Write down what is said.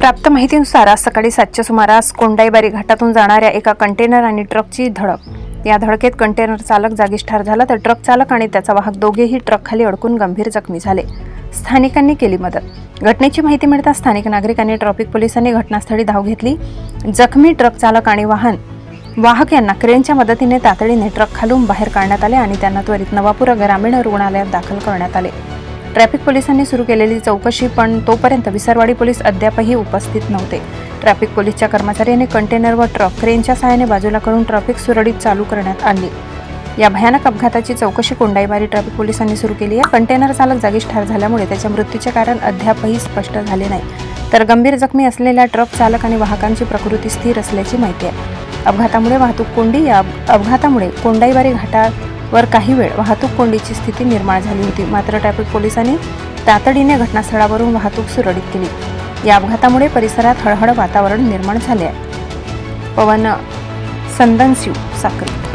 प्राप्त माहितीनुसार आज सकाळी सातच्या सुमारास कोंडाईबारी घाटातून जाणाऱ्या एका कंटेनर आणि ट्रकची धडक. या धडकेत कंटेनर चालक जागीच ठार झाला तर ट्रक चालक आणि त्याचा वाहक दोघेही ट्रकखाली अडकून गंभीर जखमी झाले. स्थानिकांनी केली मदत. घटनेची माहिती मिळताच स्थानिक नागरिकांनी ट्रॅफिक पोलिसांनी घटनास्थळी धाव घेतली. जखमी ट्रक चालक आणि वाहन वाहक यांना क्रेनच्या मदतीने तातडीने ट्रक खालून बाहेर काढण्यात आले आणि त्यांना त्वरित नवापूर ग्रामीण रुग्णालयात दाखल करण्यात आले. ट्रॅफिक पोलिसांनी सुरू केलेली चौकशी पण तोपर्यंत विसरवाडी पोलीस अद्यापही उपस्थित नव्हते. ट्रॅफिक पोलीसच्या कर्मचाऱ्यांनी कंटेनर व ट्रक क्रेनच्या सहाय्याने बाजूला करून ट्रॅफिक सुरळीत चालू करण्यात आली. या भयानक अपघाताची चौकशी कोंडाईबारी ट्रॅफिक पोलिसांनी सुरू केली आहे. कंटेनर चालक जागीच ठार झाल्यामुळे त्याच्या मृत्यूचे कारण अद्यापही स्पष्ट झाले नाही. तर गंभीर जखमी असलेल्या ट्रक चालक आणि वाहकांची प्रकृती स्थिर असल्याची माहिती आहे. अपघातामुळे वाहतूक कोंडी या अपघातामुळे कोंडाईबारी वर काही वेळ वाहतूक कोंडीची स्थिती निर्माण झाली होती. मात्र ट्रॅफिक पोलिसांनी तातडीने घटनास्थळावरून वाहतूक सुरळीत केली. या अपघातामुळे परिसरात हळहळ वातावरण निर्माण झाले आहे. पवन संदनशिव साक्री.